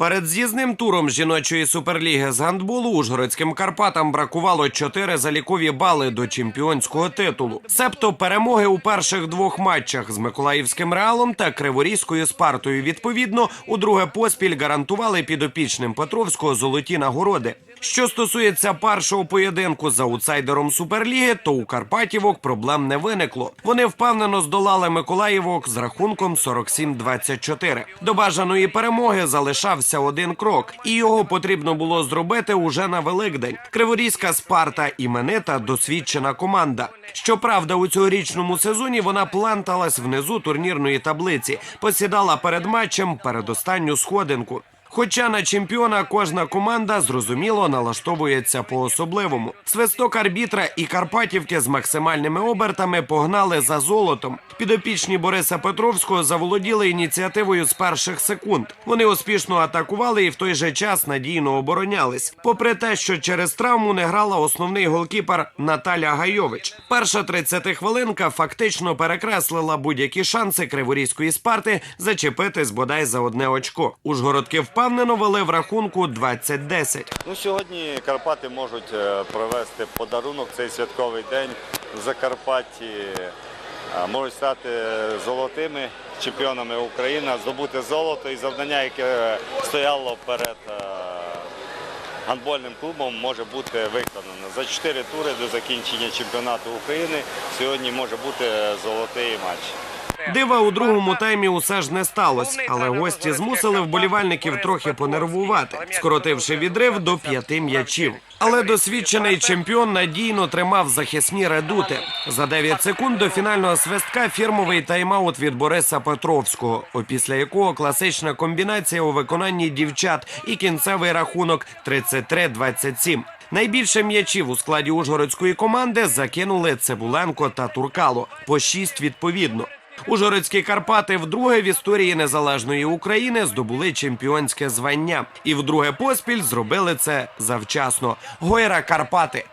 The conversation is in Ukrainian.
Перед з'їзним туром жіночої суперліги з гандболу Ужгородським Карпатам бракувало чотири залікові бали до чемпіонського титулу. Себто перемоги у перших двох матчах з Миколаївським реалом та Криворізькою Спартою. Відповідно, у друге поспіль гарантували підопічним Петровського золоті нагороди. Що стосується першого поєдинку з аутсайдером Суперліги, то у Карпатівок проблем не виникло. Вони впевнено здолали Миколаївок з рахунком 47-24. До бажаної перемоги залишався один крок, і його потрібно було зробити уже на Великдень. Криворізька Спарта іменита досвідчена команда. Щоправда, у цьогорічному сезоні вона планталась внизу турнірної таблиці, посідала перед матчем передостанню сходинку. Хоча на чемпіона кожна команда зрозуміло налаштовується по-особливому. Свисток арбітра і Карпатівки з максимальними обертами погнали за золотом. Підопічні Бориса Петровського заволоділи ініціативою з перших секунд. Вони успішно атакували і в той же час надійно оборонялись. Попри те, що через травму не грала основний голкіпер Наталя Гайович. Перша 30 хвилинка фактично перекреслила будь-які шанси Криворізької спарти зачепитись бодай за одне очко. Ужгородки впевнено вели в рахунку 20-10. Ну, сьогодні Карпати можуть е, провести подарунок цей святковий день в Закарпатті. Е, Можуть стати золотими чемпіонами України, здобути золото і завдання, яке стояло перед е, гандбольним клубом, може бути виконано. За чотири тури до закінчення чемпіонату України сьогодні може бути золотий матч. Дива у другому таймі усе ж не сталося, але гості змусили вболівальників трохи понервувати, скоротивши відрив до п'яти м'ячів. Але досвідчений чемпіон надійно тримав захисні редути. За 9 секунд до фінального свистка фірмовий тайм-аут від Бориса Петровського, опісля якого класична комбінація у виконанні дівчат і кінцевий рахунок 33-27. Найбільше м'ячів у складі ужгородської команди закинули Цибуленко та Туркало по шість відповідно. Ужгородські Карпати вдруге в історії незалежної України здобули чемпіонське звання, і вдруге поспіль зробили це завчасно. Гойра Карпати.